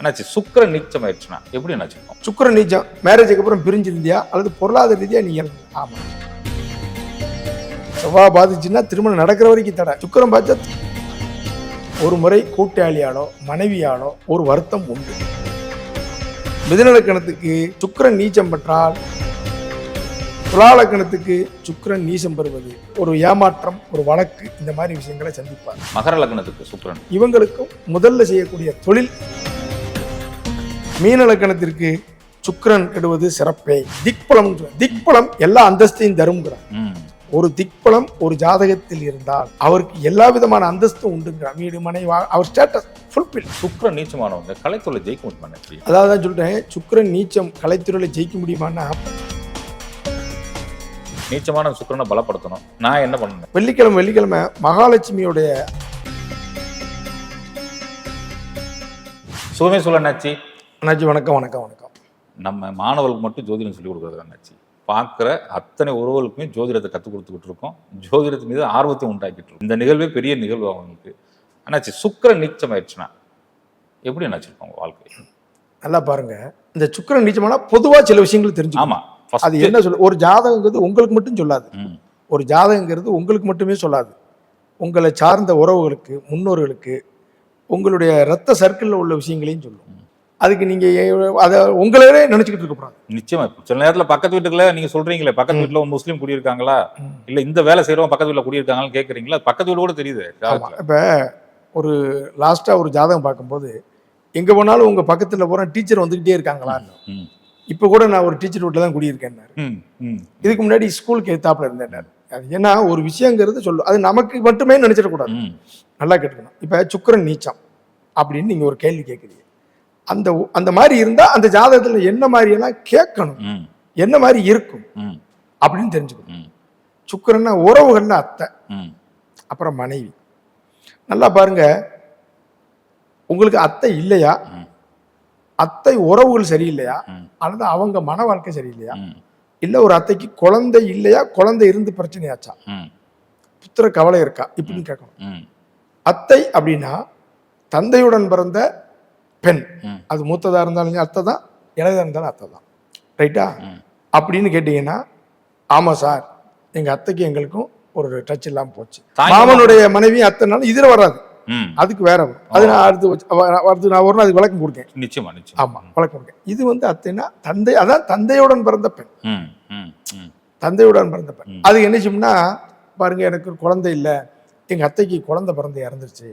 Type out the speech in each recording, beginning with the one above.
என்னாச்சு? சுக்கர நீச்சம் ஆயிடுச்சுன்னா எப்படி இருக்கும்? சுக்கிர நீச்சம். மேரேஜுக்கு அப்புறம் பிரிஞ்சிருந்தியா? அல்லது பொருளாதார ரீதியா நீ இழந்த ஆமா. செவ்வாய் பாதிச்சுன்னா திருமணம் நடக்கிற வரைக்கும் தடை. சுக்கிரம் பார்த்தா ஒரு முறை கூட்டாளியாலோ மனைவியாலோ ஒரு வருத்தம் உண்டு. மிதுனலக்கணத்துக்கு சுக்கிரன் நீச்சம் பெற்றால் துலாலக்கணத்துக்கு சுக்கிரன் நீச்சம் பெறுவது ஒரு ஏமாற்றம் ஒரு வழக்கு. இந்த மாதிரி விஷயங்களை சந்திப்பார். மகர லக்னத்துக்கு சுக்கிரன். இவங்களுக்கும் முதல்ல செய்யக்கூடிய தொழில் மீன லக்கணத்திற்கு சுக்கிரன் கெடுவது சிறப்பே. திக்பலம் திக்பலம் எல்லா அந்தஸ்தையும் தருங்கிறார் ஒரு திக்பலம் ஒரு ஜாதகத்தில் இருந்தால் அவருக்கு எல்லா விதமான அந்தஸ்தும் உண்டுங்கிறார் வீடு மனை அவர் ஸ்டேட்டஸ் ஃபுல்பில் சுக்கர நீச்சமானவங்க கலைத்துறை ஜெயிக்க முடியுமா அதாவது தான் சொல்லிட்டேன். சுக்கிரன் நீச்சம் கலைத்துறையில ஜெயிக்க முடியுமான்னா? நீச்சமான சுக்கிரனை பலப்படுத்தணும். நான் என்ன பண்ணணும்? வெள்ளிக்கிழமை வெள்ளிக்கிழமை மகாலட்சுமியோடைய சுகமே சொல்ல அண்ணாச்சி வணக்கம் வணக்கம் வணக்கம். நம்ம மாணவர்களுக்கு மட்டும் ஜோதிடம் சொல்லி கொடுக்குறது என்னாச்சு பார்க்குற அத்தனை உறவுகளுக்குமே ஜோதிடத்தை கற்றுக் கொடுத்துக்கிட்டு இருக்கோம். ஜோதிடத்து மீது ஆர்வத்தை உண்டாக்கிட்டு இருக்கோம். இந்த நிகழ்வே பெரிய நிகழ்வு அவங்களுக்கு. அண்ணாச்சி சுக்கர நீச்சம் ஆயிடுச்சுன்னா எப்படி என்னாச்சு இருக்கும் வாழ்க்கை? நல்லா பாருங்க. இந்த சுக்கிரன் நீச்சமானா பொதுவா சில விஷயங்கள் தெரிஞ்சு ஆமா அது என்ன சொல்ல ஒரு ஜாதகங்கிறது உங்களுக்கு மட்டும் சொல்லாது. ஒரு ஜாதகங்கிறது உங்களுக்கு மட்டுமே சொல்லாது. உங்களை சார்ந்த உறவுகளுக்கு முன்னோர்களுக்கு உங்களுடைய ரத்த சர்க்கிளில் உள்ள விஷயங்களையும் சொல்லும். அதுக்கு நீங்க ஏ- அதை உங்களே நினைச்சுக்கிட்டு இருக்க கூடாது நிச்சயமா. இப்ப சில நேரத்துல பக்கத்து வீட்டுக்குள்ள நீங்க சொல்றீங்களே பக்கத்து வீட்டுல ஒரு முஸ்லீம் குடியிருக்காங்களா? இல்ல இந்த வேலை செய்யறவங்க பக்கத்து வீட்டுல குடியிருக்காங்களான்னு கேக்குறீங்களா? பக்கத்து வீடு கூட தெரியுது. இப்ப ஒரு லாஸ்டா ஒரு ஜாதகம் பார்க்கும்போது எங்க போனாலும் உங்க பக்கத்துல போற டீச்சர் வந்துகிட்டே இருக்காங்களா ம், இப்ப கூட நான் ஒரு டீச்சர் வீட்டில் தான் குடியிருக்கேன் இதுக்கு முன்னாடி ஸ்கூலுக்கு எத்தாப்புல இருந்தேன் அது ஏன்னா ஒரு விஷயங்கிறது சொல்லும். அது நமக்கு மட்டுமே நினைச்சிடக்கூடாது. நல்லா கேட்டுக்கணும். இப்போ சுக்கிரன் நீச்சம் அப்படின்னு நீங்கள் ஒரு கேள்வி கேட்குறீங்க அந்த அந்த மாதிரி இருந்தால் அந்த ஜாதகத்தில் என்ன மாதிரியெல்லாம் கேட்கணும். என்ன மாதிரி இருக்கும்? அப்படின்னு தெரிஞ்சுக்கணும். சுக்கிரன்னா உறவுகள்னா அத்தை அப்புறம் மனைவி. நல்லா பாருங்க. உங்களுக்கு அத்தை இல்லையா. அத்தை உறவுகள் சரியில்லையா. அல்லது அவங்க மன வாழ்க்கை சரியில்லையா? இல்லை ஒரு அத்தைக்கு குழந்தை இல்லையா? குழந்தை இருந்து பிரச்சனையாச்சா? புத்திர கவலை இருக்கா? இப்படின்னு கேட்கணும். அத்தை அப்படின்னா தந்தையுடன் பிறந்த பெண். அது மூத்ததா இருந்தாலும் அத்தை தான் இளையதா இருந்தாலும் அத்தை தான் ரைட்டா. அப்படின்னு கேட்டீங்கன்னா ஆமா சார். எங்க அத்தைக்கு எங்களுக்கும் ஒரு டச் இல்லாம போச்சு. மாமனுடைய மனைவி அத்தைனாலும் இதுல வராது. அதுக்கு வேற அது நான் அடுத்து அடுத்து நான் ஒரு நாள் அதுக்கு விளக்கம் கொடுக்கேன். நிச்சயமா நிச்சயமா. ஆமா விளக்கம் கொடுக்கேன். இது வந்து அத்தைன்னா தந்தை அதான் தந்தையுடன் பிறந்த பெண். தந்தையுடன் பிறந்த பெண். அது என்ன செய்யும்னா பாருங்க எனக்கு குழந்தை இல்லை. எங்க அத்தைக்கு குழந்தை பிறந்து இறந்துருச்சு.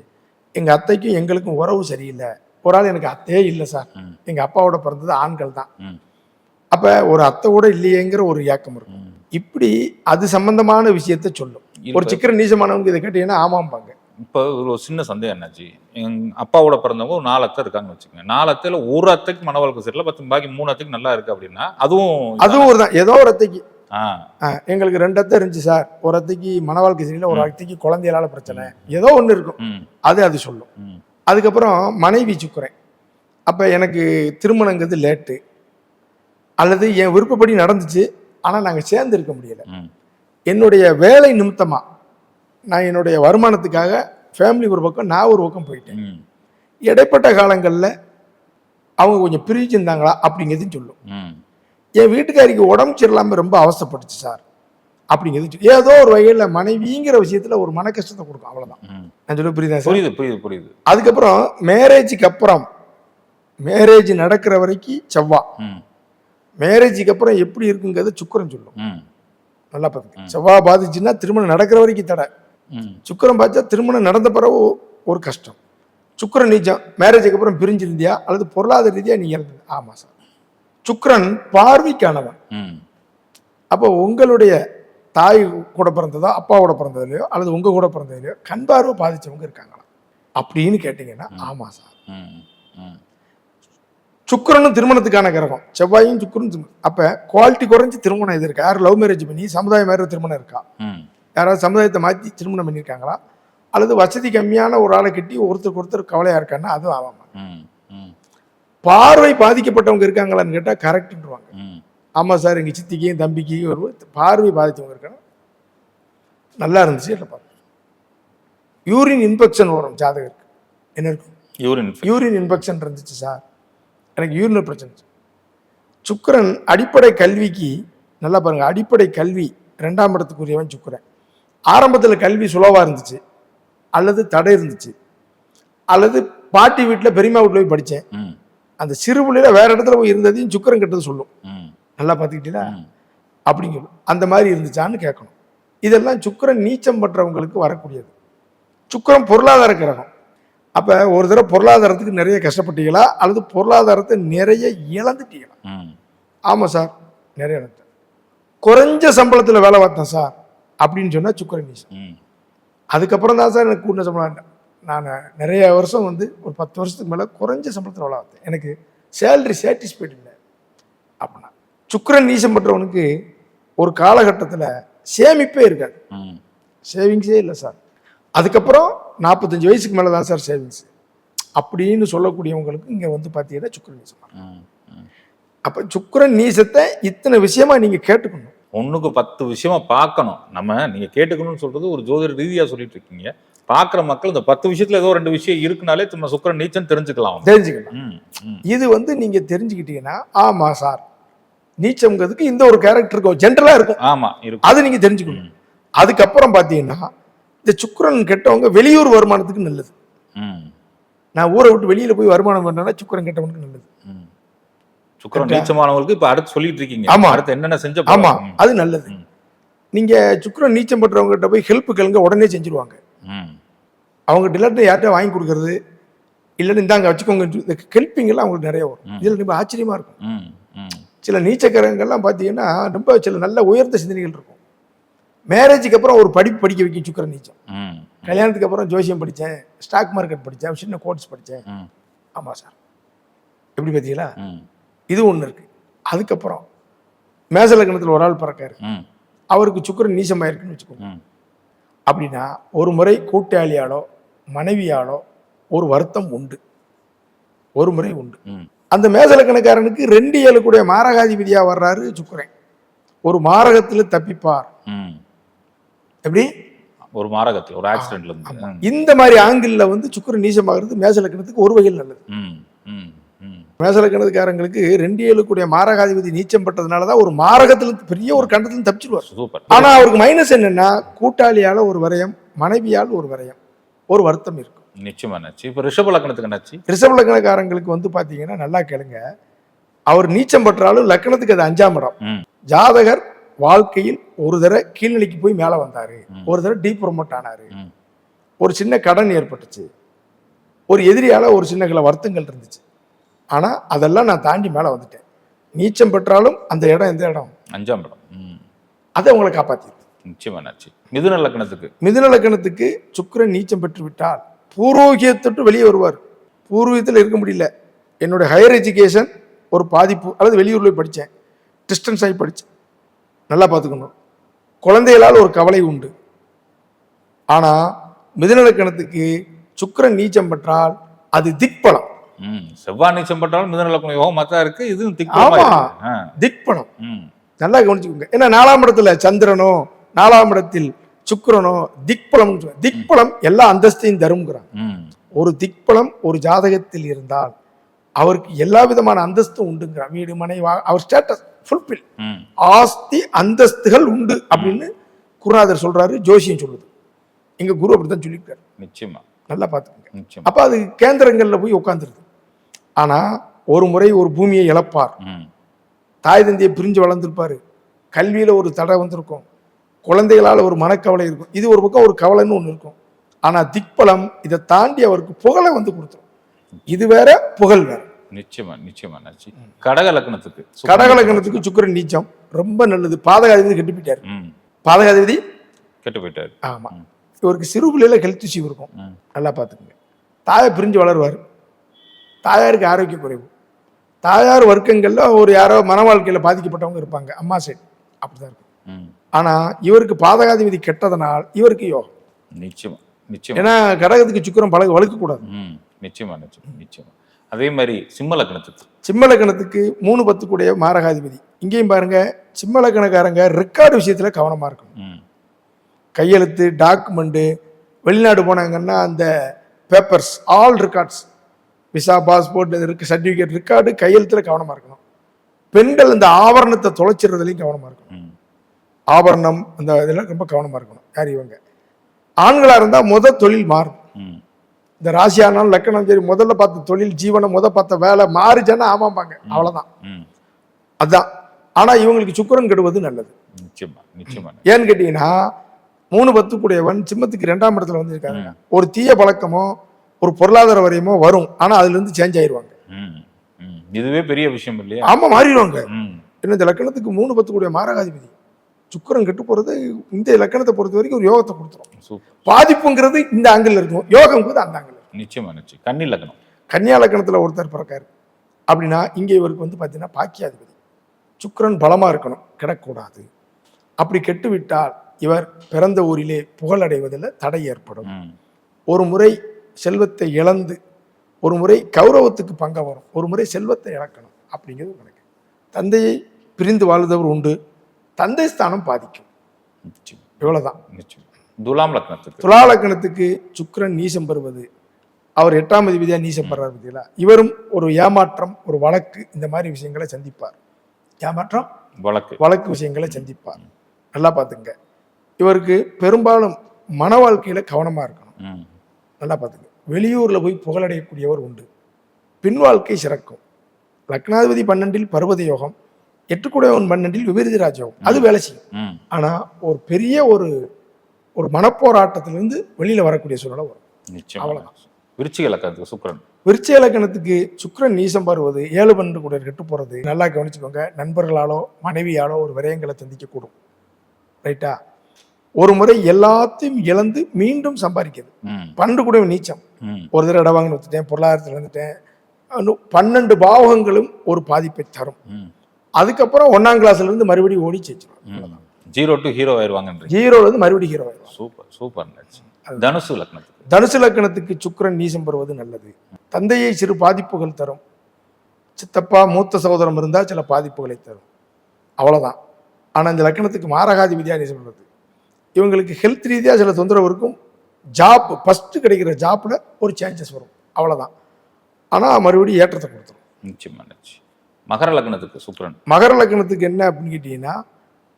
எங்க அத்தைக்கும் எங்களுக்கும் உறவு சரியில்லை. ஒரு ஆள் எனக்கு அத்தையே இல்லை சார். ம். எங்க அப்பாவோட பிறந்தது ஆண்கள் தான். அப்ப ஒரு அத்தை கூட இல்லையேங்கிற ஒரு ஏக்கம் இருக்கும். இப்படி அது சம்பந்தமான விஷயத்த சொல்லும். ஒரு சிக்கர நீசமானவங்க இதை கேட்டீங்கன்னா ஆமாம்பாங்க. இப்போ ஒரு சின்ன சந்தேகம் என்னாச்சு? எங்க அப்பாவோட பிறந்தவங்க ஒரு நாலு அத்தை இருக்காங்கன்னு வச்சுக்கோங்க. நாலு அத்தையில ஒரு அத்தைக்கு மன வாழ்க்கை சரியில்லை. பத்து பாக்கி மூணு அத்தைக்கு நல்லா இருக்கு அப்படின்னா அதுவும் அதுவும் ஒரு தான். ஏதோ ஒரு அத்தைக்கு. எங்களுக்கு ரெண்டு அத்தை இருந்துச்சு சார். ஒரு அத்தைக்கு மன வாழ்க்கை சரியில்லை. ஒரு அத்தைக்கு குழந்தைகளால பிரச்சனை. ஏதோ ஒன்று இருக்கும். அது அது சொல்லும். அதுக்கப்புறம் மனைவி சுக்குறேன். அப்போ எனக்கு திருமணங்கிறது லேட்டு. அல்லது என் விருப்பப்படி நடந்துச்சு. ஆனால் நாங்கள் சேர்ந்து இருக்க முடியல என்னுடைய வேலை நிமித்தமாக நான் என்னுடைய வருமானத்துக்காக ஃபேமிலி ஒரு பக்கம் நான் ஒரு பக்கம் போயிட்டேன். இடைப்பட்ட காலங்களில் அவங்க கொஞ்சம் பிரிச்சிருந்தாங்களா அப்படிங்கிறதையும் சொல்லும். என் வீட்டுக்காரிக்கு உடம்பு சரியில்லாமல் ரொம்ப அவஸ்தைப்பட்டுச்சு சார். அப்படிங்கிறது. ஏதோ ஒரு வகையில் மனைவிங்கிற விஷயத்தில் ஒரு மன கஷ்டத்தை கொடுக்கும் அவ்வளோதான். நான் சொல்ல புரியுதா புரியுது புரியுது புரியுது. அதுக்கப்புறம் மேரேஜுக்கு அப்புறம் மேரேஜ் நடக்கிற வரைக்கும் செவ்வா. மேரேஜுக்கு அப்புறம் எப்படி இருக்குங்கிறது சுக்கரம் சொல்லும். நல்லா பார்த்துக்க. செவ்வா பாதிச்சுன்னா திருமணம் நடக்கிற வரைக்கும் தடை. சுக்கரம் பார்த்தா திருமணம் நடந்த பிறகு ஒரு கஷ்டம். சுக்கரன் நீச்சம் மேரேஜுக்கு அப்புறம் பிரிஞ்சிருந்தியா? அல்லது பொருளாதார ரீதியாக நீ இழந்தது ஆமாம் சார். சுக்கிரன் பார்வைக்கானவன். ம், அப்போ உங்களுடைய தாய் கூட பிறந்ததோ அப்பாவோட பிறந்ததுலையோ அல்லது உங்க கூட பிறந்ததுலையோ கண் பார்வை பாதிச்சவங்க இருக்காங்களா? அப்படின்னு கேட்டிங்கன்னா ஆமாம் சார். சுக்கிரனும் திருமணத்துக்கான கிரகம். செவ்வாயும் சுக்கிரனும் அப்போ குவாலிட்டி குறைஞ்சி திருமணம் இது இருக்கா? யாரும் லவ் மேரேஜ் பண்ணி சமுதாயம் மேற திருமணம் இருக்கா? யாராவது சமுதாயத்தை மாற்றி திருமணம் பண்ணியிருக்காங்களா? அல்லது வசதி கம்மியான ஒரு ஆளை கட்டி ஒருத்தருக்கு ஒருத்தர் கவலையாக இருக்கான்னா அதுவும் ஆமாம் ம், ம், பார்வை பாதிக்கப்பட்டவங்க இருக்காங்களான்னு கேட்டால் கரெக்டுன்றாங்க ம். ஆமாம் சார் எங்கள் சித்திக்கும் தம்பிக்கும் ஒரு பார்வை பாதித்தவங்க இருக்காங்க. நல்லா இருந்துச்சு இல்லை பார்த்து. யூரின் இன்ஃபெக்ஷன் வரும் ஜாதகருக்கு என்ன இருக்கும் யூரின் யூரின் இன்ஃபெக்ஷன் இருந்துச்சு சார். எனக்கு யூரினல் பிரச்சனை. சுக்கிரன் அடிப்படை கல்விக்கு நல்லா பாருங்க அடிப்படை கல்வி ரெண்டாம் இடத்துக்குரியவன் சுக்கிரன். ஆரம்பத்தில் கல்வி சுலவாக இருந்துச்சு. அல்லது தடை இருந்துச்சு. அல்லது பாட்டி வீட்டில் பெரியம்மா வீட்டில் போய் படித்தேன். அந்த சிறு பிள்ளையில வேற இடத்துல போய் இருந்ததையும் சுக்கிரன் கெட்டது சொல்லும். நல்லா பார்த்துக்கிட்டீங்களா? சொல்லும் அந்த மாதிரி இருந்துச்சான்னு கேட்கணும். இதெல்லாம் சுக்கிரன் நீச்சம் பண்றவங்களுக்கு வரக்கூடியது. சுக்கிரன் பொருளாதார கிரகம். அப்ப ஒரு தடவை பொருளாதாரத்துக்கு நிறைய கஷ்டப்பட்டீங்களா? அல்லது பொருளாதாரத்தை நிறைய இழந்துட்டீங்களா? ம். ஆமா சார் நிறைய இழந்தேன் குறைஞ்ச சம்பளத்துல வேலை பார்த்தேன் சார் அப்படின்னு சொன்னா சுக்கிரன் நீச்சம். ம். அதுக்கப்புறம் தான் சார் எனக்கு கூட்டின சம்பளம். நான் நிறைய வருஷம் வந்து ஒரு பத்து வருஷத்துக்கு மேலே குறைஞ்ச சம்பளத்தில் வேலை பார்த்தேன். எனக்கு சேலரி சாட்டிஸ்ஃபைட் இல்லை. அப்படின்னா சுக்கிரன் நீசம் பெற்றவனுக்கு ஒரு காலகட்டத்தில் சேமிப்பே இருக்காது. ம். சேவிங்ஸே இல்லை சார். அதுக்கப்புறம் நாற்பத்தஞ்சு வயசுக்கு மேலே தான் சார் சேவிங்ஸ் அப்படின்னு சொல்லக்கூடியவங்களுக்கு இங்கே வந்து பார்த்தீங்கன்னா சுக்கிரன் நீசம் அப்போ சுக்கிரன் நீசத்தை இத்தனை விஷயமா நீங்கள் கேட்டுக்கணும். ஒண்ணுக்கு பத்து விஷயமா பார்க்கணும் நம்ம நீங்க கேட்டுக்கணும்னு சொல்றது ஒரு ஜோதிட ரீதியா சொல்லிட்டு இருக்கீங்க. பார்க்குற மக்கள் இந்த பத்து விஷயத்துல ஏதோ ரெண்டு விஷயம் இருக்குனாலே சும்மா சுக்கரன் நீச்சம் தெரிஞ்சுக்கலாம். அவங்க. தெரிஞ்சுக்கணும் ம் ம். இது வந்து நீங்கள் தெரிஞ்சுக்கிட்டீங்கன்னா ஆமாம் சார். நீச்சம்ங்கிறதுக்கு இந்த ஒரு கேரக்டர் இருக்கும் ஜென்ரலாக இருக்கும். ஆமா இருக்கும். அது நீங்க தெரிஞ்சுக்கணும். அதுக்கப்புறம் பாத்தீங்கன்னா இந்த சுக்கிரன் கெட்டவங்க வெளியூர் வருமானத்துக்கு நல்லது. ம். நான் ஊரை விட்டு வெளியில போய் வருமானம் பண்ணா சுக்கிரன் கெட்டவனுக்கு நல்லது. ம். சுக்கரன் நீச்சமானவங்களுக்கு இப்ப அடுத்து சொல்லிட்டு இருக்கீங்க. ஆமா. அடுத்து என்னென்ன செஞ்ச ஆமா? அது நல்லது. நீங்க சுக்கிரன் நீச்சம் பண்றவங்க கிட்ட போய் ஹெல்ப் கேளுங்க உடனே செஞ்சுருவாங்க. ம். அவங்க டிலர்ட்ட யார்கிட்ட வாங்கி கொடுக்கறது இல்லைன்னு இந்தாங்க வச்சுக்கோங்க இந்த ஹெல்ப்பிங் எல்லாம் அவங்களுக்கு நிறைய வரும். இதுல ரொம்ப ஆச்சரியமா இருக்கும். சில நீச்சக்கரங்கள்லாம் பார்த்தீங்கன்னா ரொம்ப சில நல்ல உயர்ந்த சிந்தனைகள் இருக்கும். மேரேஜுக்கு அப்புறம் ஒரு படிப்பு படிக்க வைக்கும் சுக்கிரன் நீச்சம். கல்யாணத்துக்கு அப்புறம் ஜோசியம் படித்தேன் ஸ்டாக் மார்க்கெட் படித்தேன் சின்ன கோர்ஸ் படித்தேன். ஆமாம் சார். எப்படி பார்த்தீங்களா? இது ஒன்று இருக்கு. அதுக்கப்புறம் மேச லக்னத்தில் ஒரு ஆள் பிறக்காரு. அவருக்கு சுக்கிரன் நீசமாயிருக்குன்னு வச்சுக்கோங்க. அப்படின்னா ஒரு முறை கூட்டாளியாலோ மனைவியாலோ ஒரு வருத்தம் உண்டு. ஒரு முறை உண்டு. அந்த மேசலக்கணக்காரனுக்கு ரெண்டு ஏழு கூடிய மாரகாதிபதியா வர்றாரு சுக்கிரன். ஒரு மாரகத்தில் தப்பிப்பார். ம். எப்படி? ஒரு மாரகத்தில் ஒரு ஆக்சிடென்ட்ல இருந்து. இந்த மாதிரி ஆங்கிளில் வந்து சுக்கிரன் நீசமாகிறது மேசலக்கணத்துக்கு ஒரு வகையில் நல்லது. மேசலக்கணத்துக்காரங்களுக்கு ரெண்டு ஏழு கூடிய மாரகாதிபதி நீச்சம் பட்டதுனால தான் ஒரு மாரகத்துல பெரிய ஒரு கண்டத்துல தப்பிச்சிருவார். சூப்பர். ஆனா அவருக்கு மைனஸ் என்னன்னா கூட்டாளியால ஒரு விரயம் மனைவியால் ஒரு விரயம் ஒரு வருத்தம் இருக்கும் நிச்சயமா என்னாச்சு இப்ப ரிஷப லக்னத்துக்கு என்னாச்சு ரிஷப லக்னக்காரங்களுக்கு வந்து பாத்தீங்கன்னா நல்லா கேளுங்க. அவர் நீச்சம் பற்றாலும் லக்னத்துக்கு அது அஞ்சாம் இடம். ஜாதகர் வாழ்க்கையில் ஒரு தடவை கீழ்நிலைக்கு போய் மேல வந்தாரு. ஒரு தடவை டீ ப்ரொமோட் ஆனாரு. ஒரு சின்ன கடன் ஏற்பட்டுச்சு. ஒரு எதிரியால ஒரு சின்ன சில வருத்தங்கள் இருந்துச்சு. ஆனா அதெல்லாம் நான் தாண்டி மேல வந்துட்டேன். நீச்சம் பெற்றாலும் அந்த இடம் எந்த இடம்? அஞ்சாம் இடம். அதை உங்களை காப்பாத்திருக்கு. நிச்சயமா என்னாச்சு மிதுன லக்னத்துக்கு மிதுன லக்கணத்துக்கு சுக்கிரன் நீச்சம் பெற்று விட்டால் பூர்வீகத்தொட்டு வெளியே வருவார். பூர்வீகத்தில் இருக்க முடியல. என்னுடைய ஹையர் எஜுகேஷன் ஒரு பாதிப்பு. அல்லது வெளியூர்ல படித்தேன். டிஸ்டன்ஸ் ஆகி படித்தேன். நல்லா பார்த்துக்கணும். குழந்தைகளால் ஒரு கவலை உண்டு. ஆனால் மிதுன லக்கணத்துக்கு சுக்கிரன் நீச்சம் பெற்றால் அது திக்பலம். ம் செவ்வாய் நீச்சம் பட்டாலும் மிதுன லக்னம் யோகம் மத்தா இருக்கு. இதுவும் திக்பலம். ம். நல்லா கவனிச்சுக்கோங்க. ஏன்னா நாலாம் இடத்துல சந்திரனோ நாலாம் இடத்தில் சுக்கிரனோ திக்பலம் திக்பலம் எல்லா அந்தஸ்தையும் தரும்ங்கிறான் ம். ஒரு திக்பலம் ஒரு ஜாதகத்தில் இருந்தால் அவருக்கு எல்லா விதமான அந்தஸ்தும் உண்டுங்கிறான் வீடு மனை அவர் ஸ்டேட்டஸ் ஃபுல்பில் ம். ஆஸ்தி அந்தஸ்துகள் உண்டு அப்படின்னு குருநாதர் சொல்றாரு ஜோசியம் சொல்லுது. இங்க குரு அப்படித்தான் சொல்லியிருக்காரு. நிச்சயமா. நல்லா பார்த்துக்கோங்க. நிச்சயமா. அப்ப அது கேந்திரங்கள்ல போய் உட்காந்துருது ஆனா ஒரு முறை ஒரு பூமியை இழப்பார். தாய் தந்தையை பிரிஞ்சு வளர்ந்துருப்பாரு. கல்வியில ஒரு தடை வந்திருக்கும். குழந்தைகளால் ஒரு மனக்கவலை இருக்கும். இது ஒரு பக்கம் ஒரு கவலைன்னு ஒன்று இருக்கும். ஆனா திக்பலம் இதை தாண்டி அவருக்கு புகழை வந்து கொடுத்துரும். இது வேற புகழ் வேற. நிச்சயமா நிச்சயமா என்னாச்சு கடக லக்னத்துக்கு. சுக்கிரன் கடகலக்கணத்துக்கு சுக்கிரன் நீச்சம். ரொம்ப நல்லது. பாதகாதிபதி கெட்டு போயிட்டாரு. பாதகாதிபதி கெட்டு போயிட்டாரு. ஆமா. இவருக்கு சிறு பிள்ளையில ஹெல்த் இஷ்யூ இருக்கும். நல்லா பார்த்துக்குங்க. தாயை பிரிஞ்சு வளருவார். தாயாருக்கு ஆரோக்கிய குறைவு. தாயார் வர்க்கங்கள்ல ஒரு யாரோ மன வாழ்க்கையில பாதிக்கப்பட்டவங்க இருப்பாங்க. அம்மா சைடு. அப்படிதான் இருக்கும். ம் ஆனா இவருக்கு பாதகாதிபதி கெட்டதனால் இவருக்கு யோகம். நிச்சயமா நிச்சயமா. ஏன்னா கடகத்துக்கு சுக்கிரம் பழக வழுக்க கூடாது ம் நிச்சயமா நிச்சயமா நிச்சயமா. அதே மாதிரி சிம்ம லக்னத்துக்கு. சிம்மலக்கணத்துக்கு மூணு பத்து கூடிய மாரகாதிபதி. இங்கேயும் பாருங்க சிம்மலக்கணக்காரங்க ரெக்கார்டு விஷயத்துல கவனமா இருக்கணும். ம். கையெழுத்து டாக்குமெண்ட்டு வெளிநாடு போனாங்கன்னா அந்த papers all records visa passport இருக்கு சர்டிஃபிகேட் ரெக்கார்டு கையெழுத்துல கவனமா இருக்கணும். பெண்கள் இந்த ஆபரணத்தை தொலைச்சிடுறதுலையும் கவனமா இருக்கணும். ஆபரணம் இந்த இதெல்லாம் ரொம்ப கவனமா இருக்கணும். யார் இவங்க? ஆண்களா இருந்தா முத தொழில் மாறும். இந்த ராசியானாலும் லக்கணம் சரி முதல்ல பார்த்த தொழில் ஜீவனம் முத பார்த்த வேலை மாறுச்சுன்னா ஆமாம்பாங்க. அவ்வளவுதான். ம். அதான். ஆனா இவங்களுக்கு சுக்கிரன் கெடுவது நல்லது. நிச்சயமா நிச்சயமா. ஏன்னு கேட்டீங்கன்னா மூணு பத்து கூடியவன் சிம்மத்துக்கு ரெண்டாம் இடத்துல வந்து இருக்காங்க ஒரு தீய பழக்கமோ ஒரு பொருளாதார வரையுமோ வரும். ஆனா அதுல இருந்து சேஞ்ச் ம் இதுவே பெரிய விஷயம் இல்லையா? ஆமா மாறிடுவாங்க. இன்னும் இந்த லக்கணத்துக்கு மூணு பத்து கூடிய மாரகாதிபதி. சுக்கிரன் கெட்டு போறது இந்த லக்கணத்தை பொறுத்த வரைக்கும் ஒரு யோகத்தை கொடுத்துரும். பாதிப்புங்கிறது இந்த ஆங்கிள் இருக்கும். யோகம்ங்கிறது அந்த ஆங்கிள் நிச்சயமா நிச்சயம். கன்னி லக்னம் கன்னியா லக்கணத்துல ஒருத்தர் பிறக்காரு. அப்படின்னா இங்க இவருக்கு வந்து பார்த்தீங்கன்னா பாக்கியாதிபதி. சுக்கிரன் பலமா இருக்கணும். கிடக்கூடாது. அப்படி கெட்டு விட்டால் இவர் பிறந்த ஊரிலே புகழடைவதில் தடை ஏற்படும். ஒரு முறை செல்வத்தை இழந்து ஒரு முறை கௌரவத்துக்கு பங்க வரும். ஒரு முறை செல்வத்தை இழக்கணும். அப்படிங்கிறது கணக்கு தந்தையை பிரிந்து வாழ்ந்தவர் உண்டு. தந்தை ஸ்தானம் பாதிக்கும். நிச்சயம். துலாம் லக்னத்துக்கு. துலா லக்னத்துக்கு சுக்கிரன் நீசம் பெறுவது. அவர் எட்டாம் அதிபதியா நீசம் பெறார் பார்த்தீங்களா இவரும் ஒரு ஏமாற்றம் ஒரு வழக்கு இந்த மாதிரி விஷயங்களை சந்திப்பார். ஏமாற்றம்? வழக்கு. வழக்கு விஷயங்களை சந்திப்பார். நல்லா பார்த்துங்க இவருக்கு பெரும்பாலும் மன வாழ்க்கையில கவனமா இருக்கணும். நல்லா பார்த்துங்க வெளியூர்ல போய் புகழடையக்கூடியவர் உண்டு. பின் வாழ்க்கை சிறக்கும். லக்னாதிபதி பன்னெண்டில் பர்வத யோகம் எட்டுக்குடையவன் பன்னெண்டில் விபரீத ராஜயோகம் அது வேலை செய்யும். ம். ஆனா ஒரு பெரிய ஒரு ஒரு மனப்போராட்டத்திலிருந்து வெளியில வரக்கூடிய சூழ்நிலை வரும். நிச்சயம். அவ்வளவுதான். விருச்சிக லக்னத்துக்கு சுக்கிரன். விருச்ச இலக்கணத்துக்கு சுக்கிரன் நீசம் பருவது ஏழு பன்னெண்டு கூட கெட்டு போறது நல்லா கவனிச்சுக்கோங்க. நண்பர்களாலோ மனைவியாலோ ஒரு விரயங்களை சந்திக்க கூடும் ரைட்டா ஒரு முறை எல்லாத்தையும் இழந்து மீண்டும் சம்பாதிக்கிறது. பன்னெண்டு கூட நீச்சம். ஒரு தடவை இடம் வாங்கி வந்துட்டேன் பொருளாதாரத்தில் வந்துட்டேன் பன்னெண்டு பாவகங்களும் ஒரு பாதிப்பை தரும். அதுக்கப்புறம் ஒன்னாம் கிளாஸ்ல இருந்து மறுபடியும் ஓடி ஜெயிச்சிடும் ம். ஜீரோ டு ஹீரோ ஆயிடுவாங்கன்றீங்க ஜீரோல இருந்து மறுபடியும் ஹீரோ ஆயிடும் சூப்பர் சூப்பர் தனுசு லக்னத்துக்கு. தனுசு லக்கணத்துக்கு சுக்கிரன் நீசம் பெறுவது நல்லது. தந்தையை சிறு பாதிப்புகள் தரும். சித்தப்பா மூத்த சகோதரம் இருந்தால் சில பாதிப்புகளை தரும். அவ்வளவுதான். ஆனா இந்த லக்கணத்துக்கு மாரகாதிபதியா நீசம் பெறுவது. இவங்களுக்கு ஹெல்த் ரீதியா சில தொந்தரவு இருக்கும். ஜாப் ஃபர்ஸ்ட் கிடைக்கிற ஜாப்ல ஒரு சேஞ்சஸ் வரும். அவ்வளவுதான். ஆனா மறுபடியும் ஏற்றத்தை கொடுத்துரும். நிச்சயமா நச்சு மகர லக்னத்துக்கு சுக்கிரன். மகர லக்கணத்துக்கு என்ன அப்படின்னு கேட்டீங்கன்னா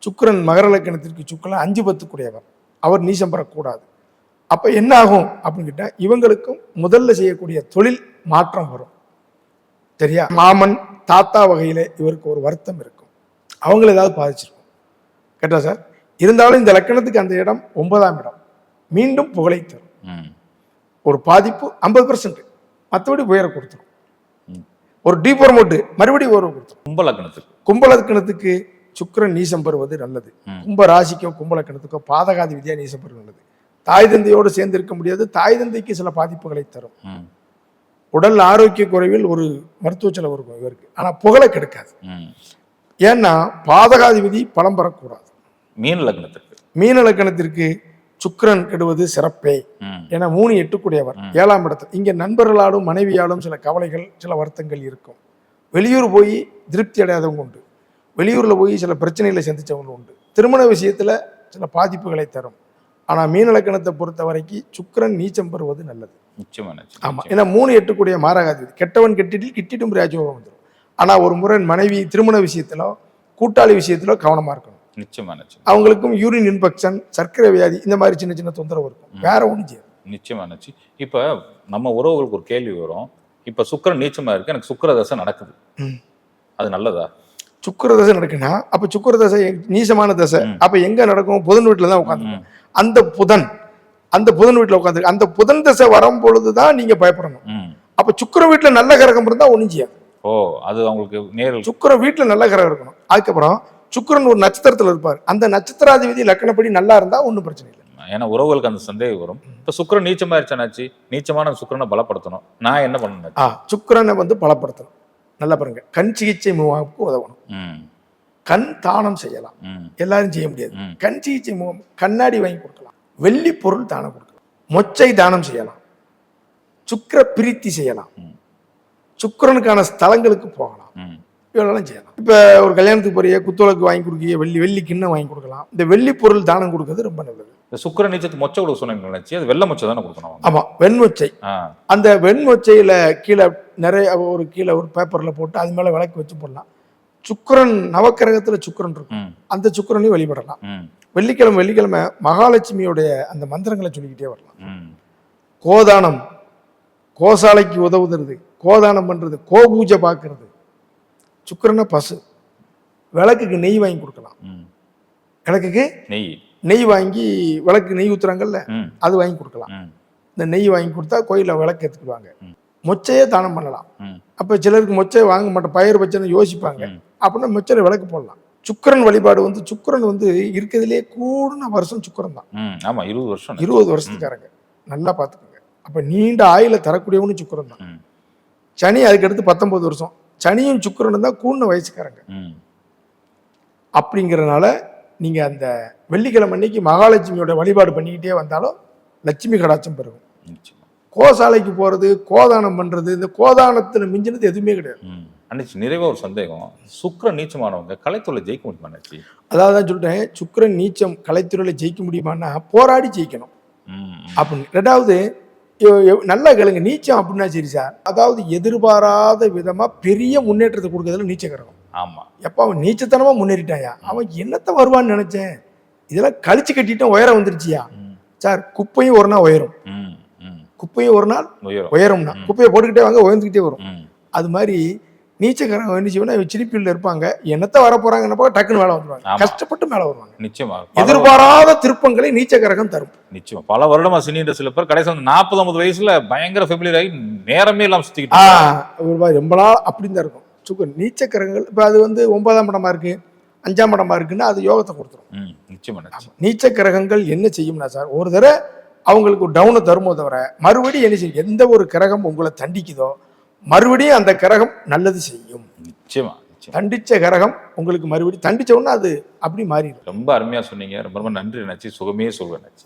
சுக்கிரன் மகர லக்கணத்திற்கு சுக்கிரன் அஞ்சு பத்துக்குடையவர் அவர் நீசம் பெறக்கூடாது. அப்ப என்ன ஆகும் அப்படின்னு கேட்டா இவங்களுக்கும் முதல்ல செய்யக்கூடிய தொழில் மாற்றம் வரும். சரியா? மாமன் தாத்தா வகையில இவருக்கு ஒரு வருத்தம் இருக்கும். அவங்கள ஏதாவது பாதிச்சிருக்கும். கேட்டா சார்? இருந்தாலும் இந்த லக்கணத்துக்கு அந்த இடம் ஒன்பதாம் இடம். மீண்டும் புகழை தரும். ம். ஒரு பாதிப்பு ஐம்பது பர்சன்ட் மற்றபடி உயர கொடுத்துரும். ஒரு டீபோர்மோட்டு மறுபடியும் உயர கொடுத்துரும் கும்ப லக்னத்துக்கு கும்பலக்கணத்துக்கு சுக்கிரன் நீசம் பெறுவது நல்லது. கும்ப ராசிக்கோ கும்பலக்கணத்துக்கோ பாதகாதி விதியா நீசம் பெறுவது நல்லது. தாய் தந்தையோடு சேர்ந்து இருக்க முடியாது தாய் தந்தைக்கு சில பாதிப்புகளை தரும். உடல் ஆரோக்கிய குறைவில் ஒரு மருத்துவ செலவு இருக்கும் இவருக்கு. ஆனா புகழை கெடுக்காது. ஏன்னா பாதகாதிபதி பலம் பெறக்கூடாது. மீன் லக்னத்துக்கு மீன லக்கணத்திற்கு சுக்கிரன் கெடுவது சிறப்பே. ஏன்னா மூணு எட்டுக்குடையவர். ஏழாம் இடத்துல. இங்க நண்பர்களாலும் மனைவியாலும் சில கவலைகள் சில வருத்தங்கள் இருக்கும். வெளியூர் போய் திருப்தி அடையாதவங்க உண்டு. வெளியூர்ல போய் சில பிரச்சனைகளை சந்திச்சவங்க உண்டு. திருமண விஷயத்துல சில பாதிப்புகளை தரும். ஆனா மீன லக்கணத்தை பொறுத்த வரைக்கும் சுக்கிரன் நீச்சம் பெறுவது நல்லது. நிச்சயமா நச்சு ஆமா. ஏன்னா மூணு எட்டுக்குடைய மாரகாதிபதி கெட்டவன் கெட்டிடில் கிட்டிட்டும் ராஜயோகம் வந்துடும். ஆனா ஒரு முறை மனைவி திருமண விஷயத்திலோ கூட்டாளி விஷயத்திலோ கவனமா இருக்கணும். நிச்சயமா நச்சு அவங்களுக்கும் யூரின் இன்ஃபெக்ஷன் சர்க்கரை வியாதி இந்த மாதிரி சின்ன சின்ன தொந்தரவு இருக்கும். வேற ஒன்றும் செய்யாது. நிச்சயமா நச்சு இப்ப நம்ம உறவுகளுக்கு ஒரு கேள்வி வரும். இப்ப சுக்கிரன் நீச்சமா இருக்கு எனக்கு சுக்கிர தசை நடக்குது. அது நல்லதா? சுக்கிர தசை நடக்குன்னா அப்ப சுக்கிர தசை நீசமான தசை. அப்ப எங்க நடக்கும்? புதன் வீட்டுல தான் உட்காந்து ம். அந்த புதன் அந்த புதன் வீட்டுல உட்காந்து அந்த புதன் தசை வரும் பொழுதுதான் நீங்க பயப்படணும். ம். அப்ப சுக்கிர வீட்டுல நல்ல கிரகம் இருந்தா ஒண்ணும் செய்யாது. ஓ அது அவங்களுக்கு நேரில் சுக்கிர வீட்டுல நல்ல கிரகம் இருக்கணும். அதுக்கப்புறம் சுக்கிரன் ஒரு நட்சத்திரத்துல இருப்பார். அந்த நட்சத்திராதிபதி லக்கணப்படி நல்லா இருந்தா ஒண்ணும் பிரச்சனை இல்லை. ஏன்னா உறவுகளுக்கு அந்த சந்தேகம் வரும். இப்ப சுக்கிரன் நீச்சமாயிருச்சானாச்சு நீச்சமான சுக்கிரனை பலப்படுத்தணும். நான் என்ன பண்ணணும்? ஆ சுக்கிரனை வந்து பலப்படுத்தணும். நல்லா பாருங்க. கண் சிகிச்சை முகாமுக்கு உதவணும். கண் தானம் செய்யலாம். எல்லாரும் செய்ய முடியாது. கண் சிகிச்சை முகாம் கண்ணாடி வாங்கி கொடுக்கலாம். வெள்ளி பொருள் தானம் கொடுக்கலாம். மொச்சை தானம் செய்யலாம். சுக்கிர பிரீத்தி செய்யலாம். சுக்கிரனுக்கான ஸ்தலங்களுக்கு போகலாம். இவ்வளோலாம் செய்யலாம். இப்போ ஒரு கல்யாணத்துக்கு போறிய குத்துவிளக்கு வாங்கி கொடுக்கிய வெள்ளி வெள்ளி கிண்ணம் வாங்கி கொடுக்கலாம். இந்த வெள்ளி பொருள் தானம் கொடுக்கறது ரொம்ப நல்லது. இந்த சுக்கிர நீச்சத்துக்கு மொச்சை கொடுக்க சொன்னாங்க அண்ணாச்சி அது வெள்ளை மொச்சை தானே கொடுக்கணும் அவங்க? ஆமா வெண்மொச்சை அந்த வெண்மொச்சையில கீழே நிறைய ஒரு கீழே ஒரு பேப்பர்ல போட்டு அது மேல விளக்கு வச்சு போடலாம். சுக்கிரன் நவக்கிரகத்துல சுக்கிரன் இருக்கும். அந்த சுக்கிரனையும் வழிபடலாம். வெள்ளிக்கிழமை வெள்ளிக்கிழமை மகாலட்சுமியுடைய அந்த மந்திரங்களை சொல்லிக்கிட்டே வரலாம். கோதானம் கோசாலைக்கு உதவுறது கோதானம் பண்றது கோ பூஜை பார்க்கறது சுக்கிரனை பசு. விளக்குக்கு நெய் வாங்கி கொடுக்கலாம். விளக்குக்கு நெய். நெய் வாங்கி விளக்கு நெய் ஊத்துறாங்கல்ல அது வாங்கி கொடுக்கலாம். இந்த நெய் வாங்கி கொடுத்தா கோயிலில் விளக்கு எடுத்துக்குவாங்க. மொச்சையே தானம் பண்ணலாம். அப்போ சிலருக்கு மொச்சை வாங்க மாட்டோம் பயிர் வச்சுன்னு யோசிப்பாங்க. அப்படின்னா மொச்சையில் விளக்கு போடலாம். சுக்கிரன் வழிபாடு வந்து சுக்கிரன் வந்து இருக்கிறதுலே கூடுன வருஷம் சுக்கிரன் தான். ஆமா இருபது வருஷம். இருபது வருஷத்துக்காரங்க. நல்லா பார்த்துக்கோங்க அப்போ நீண்ட ஆயுள தரக்கூடியவனு சுக்கிரன் தான். சனி அதுக்கு அடுத்து பத்தொன்பது வருஷம். சனியும் சுக்கிரனும் தான் கூடின வயசுக்காரங்க. அப்படிங்கிறனால நீங்கள் அந்த வெள்ளிக்கிழமை அன்னைக்கு மகாலட்சுமியோட வழிபாடு பண்ணிக்கிட்டே வந்தாலும் லட்சுமி கடாட்சம் பெருகும். கோசாலைக்கு போகிறது கோதானம் பண்ணுறது இந்த கோதானத்தில் மிஞ்சினது எதுவுமே கிடையாது. ம். அண்ணாச்சி நிறைவா ஒரு சந்தேகம். சுக்கிர நீச்சமானவங்க கலைத்துறை ஜெயிக்க முடியுமா அதாவது தான் சொல்லிட்டேன் சுக்கிரன் நீச்சம் கலைத்துறையில் ஜெயிக்க முடியுமான்னா போராடி ஜெயிக்கணும். அப்படின்னு. ரெண்டாவது நல்லா கேளுங்க. நீச்சம் அப்படின்னா சரி சார். அதாவது எதிர்பாராத விதமாக பெரிய முன்னேற்றத்தை கொடுக்கறதுல நீச்ச கிரகம் ஆமா. எப்போ அவன் நீச்சத்தனமாக முன்னேறிட்டாயா? அவன் என்னத்த வருவான்னு நினச்சேன்? இதெல்லாம் கழிச்சு கட்டிட்டான் உயரம் வந்துருச்சியா? சார் குப்பையும் ஒரு நாள் உயரும். குப்பையும் ஒரு நாள் உயரம். உயரும்னா. குப்பையை போட்டுக்கிட்டே வாங்க உயர்ந்துக்கிட்டே வரும். அது மாதிரி நீச்சக்காரங்க என்ன செய்வோம்னா சிரிப்பில் இருப்பாங்க. என்னத்த வர போறாங்கன்னப்போ டக்குன்னு மேலே வந்துருவாங்க. கஷ்டப்பட்டு மேலே வருவாங்க. நிச்சயமா. பல- எதிர்பாராத திருப்பங்களை நீச்சக்கரகம் தரும். நிச்சயமா. பல வருடமா சினின்ற சில பேர் கடைசி வந்து நாற்பது ஐம்பது வயசுல பயங்கர ஃபெமிலியர் ஆகி நேரமே இல்லாம சுத்திக்கிட்டு ஆ இருக்காங்க. ஒரு மாதிரி ரொம்ப நாள் அப்படின்னு தான் இருக்கும். சுக்கர் நீச்சக்கரங்கள் இப்போ அது வந்து ஒன்பதாம் இடமா இருக்கு அஞ்சாம் இடமா இருக்குன்னா அது யோகத்தை கொடுத்துரும். நிச்சயமா நிச்சயம். நீச்ச கிரகங்கள் என்ன செய்யும்னா சார் ஒரு தடவை அவங்களுக்கு டவுனை தருமோ தவிர மறுபடியும் என்ன செய்யும்? எந்த ஒரு கிரகம் உங்களை தண்டிக்குதோ மறுபடியும் அந்த கிரகம் நல்லது செய்யும். நிச்சயமா தண்டிச்ச கிரகம் உங்களுக்கு மறுபடியும் தண்டிச்ச உடனே அது அப்படி மாறிடும். ரொம்ப அருமையா சொன்னீங்க. ரொம்ப ரொம்ப நன்றி நினைச்சு சுகமே சொல்வேன் நினைச்சு